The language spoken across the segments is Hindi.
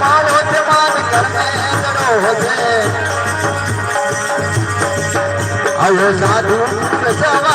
मान होते मान करने करो होते। अयो साधु सवा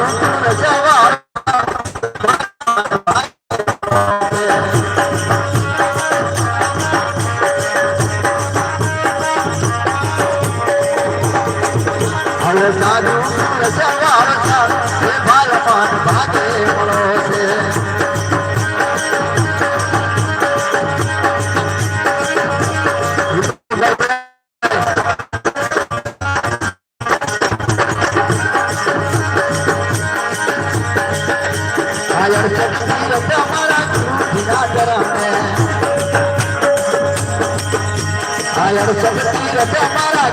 साधू सवाल हे बाल पान भागे पड़ोसे हमारा बिना डरा है મારા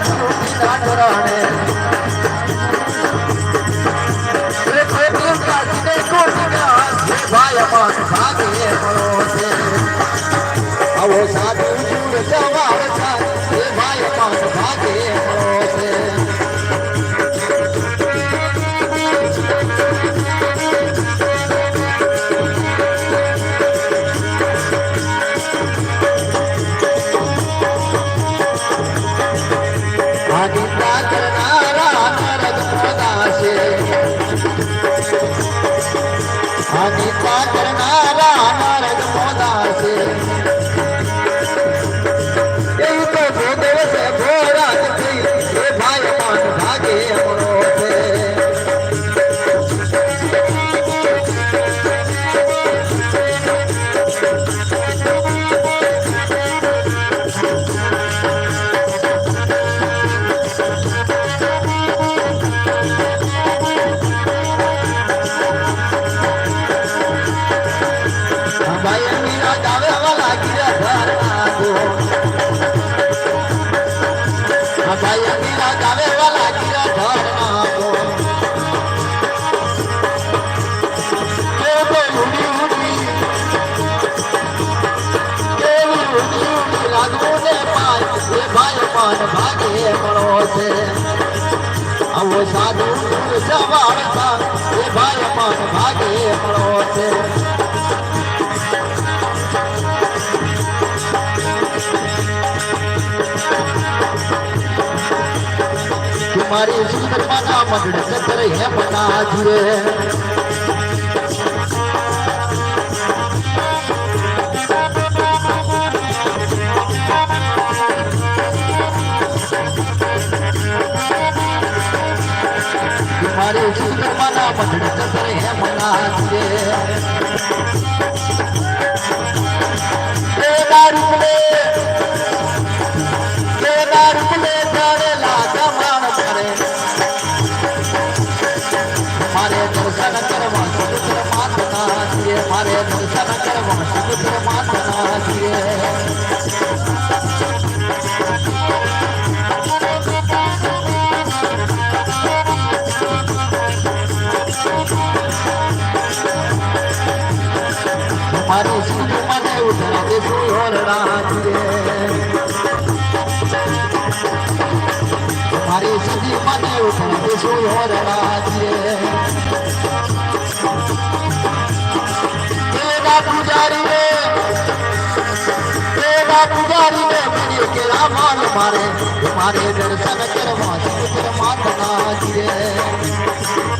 Paraná. ભાઈ મન ભાગે મળો છે આવો સાધુ સવાળતા तुम्हारी सुंदर मना मगड़ सतर है मना जुरे तुम्हारी सुंदर मना मगड़ सतर है मना जुरे છીએ મારે દર્શન કરવા સુપુત્ર માતના છીએ મારી સુખ મને ઉઠા દે સુયોરડા છીએ મારી સુધી મને ઉઠા દે સુયોરડા मान मारे तुम्हारे दर्शन करवा माता जी